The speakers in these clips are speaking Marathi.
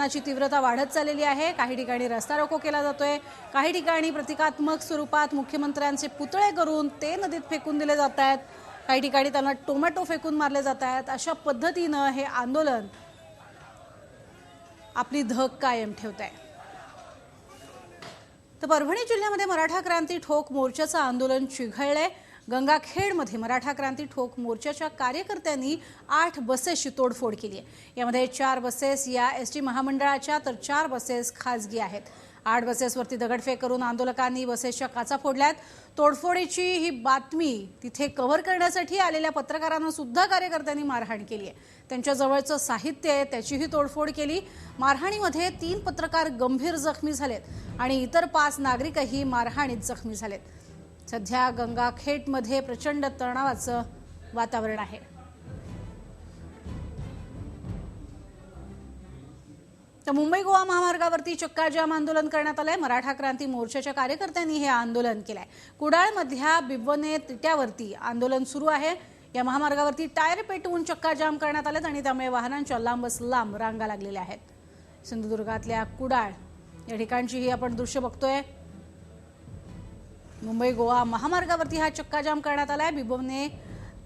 आंदोलनाची तीव्रता वाढत चाललेली आहे. काही ठिकाणी रस्ता रोको केला जातोय. काही ठिकाणी प्रतिकात्मक स्वरूपात मुख्यमंत्र्यांचे पुतळे करून ते नदीत फेकून दिले जात आहेत काही ठिकाणी त्यांना टोमॅटो फेकून मारले जात आहेत अशा पद्धतीनं हे आंदोलन आपली धग कायम ठेवत आहे तर परभणी जिल्ह्यामध्ये मराठा क्रांती ठोक मोर्चाचं आंदोलन चिघळलंय गंगाखेडमध्ये मराठा क्रांती ठोक मोर्चाच्या कार्यकर्त्यांनी आठ बसेसची तोडफोड केली आहे. यामध्ये चार बसेस या एस टी महामंडळाच्या तर चार बसेस खासगी आहेत. आठ बसेसवरती दगडफेक करून आंदोलकांनी बसेसच्या काचा फोडल्यात. तोडफोडीची ही बातमी तिथे कव्हर करण्यासाठी आलेल्या पत्रकारांना सुद्धा कार्यकर्त्यांनी मारहाण केली आहे. त्यांच्याजवळचं साहित्य आहे त्याचीही तोडफोड केली. मारहाणीमध्ये तीन पत्रकार गंभीर जखमी झालेत आणि इतर पाच नागरिकही मारहाणीत जखमी झालेत. सध्या गंगाखेडमध्ये प्रचंड तणावाचं वातावरण आहे. तर मुंबई गोवा महामार्गावरती चक्काजाम आंदोलन करण्यात आलंय. मराठा क्रांती मोर्चाच्या कार्यकर्त्यांनी हे आंदोलन केलंय. कुडाळमधल्या बिबने तिट्यावरती आंदोलन सुरू आहे. या महामार्गावरती टायर पेटवून चक्काजाम करण्यात आलेत आणि त्यामुळे वाहनांच्या लांबच लांब रांगा लागलेल्या आहेत. सिंधुदुर्गातल्या कुडाळ या ठिकाणची ही आपण दृश्य बघतोय. मुंबई गोवा महामार्गावरती हा चक्काजाम करण्यात आलाय. बिबोने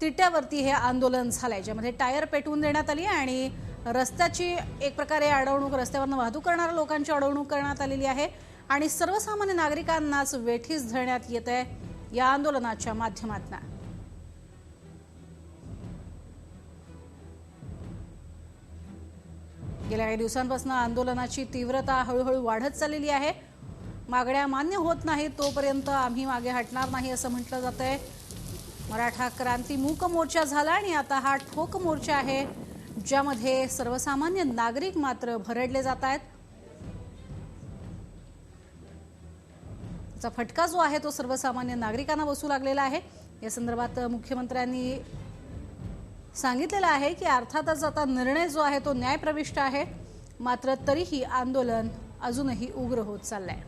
तिट्यावरती हे आंदोलन झालंय ज्यामध्ये टायर पेटवून देण्यात आली आणि रस्त्याची एक प्रकारे अडवणूक रस्त्यावरनं वाहतूक करणाऱ्या लोकांची अडवणूक करण्यात आलेली आहे आणि सर्वसामान्य नागरिकांनाच वेठीस धरण्यात येत आहे या आंदोलनाच्या माध्यमातून. गेल्या काही दिवसांपासून आंदोलनाची तीव्रता हळूहळू वाढत चाललेली आहे. मागण्या मान्य होत नाहीत तोपर्यंत आम्ही मागे हटणार नाही असं म्हटलं जात आहे मराठा क्रांती मूक मोर्चा झाला आणि आता हा ठोक मोर्चा आहे ज्यामध्ये सर्वसामान्य नागरिक मात्र भरडले जात आहेत. त्याचा फटका जो आहे तो सर्वसामान्य नागरिकांना बसू लागलेला आहे. या संदर्भात मुख्यमंत्र्यांनी सांगितलेलं आहे की अर्थातच आता निर्णय जो आहे तो न्यायप्रविष्ट आहे. मात्र तरीही आंदोलन अजूनही उग्र होत चाललंय.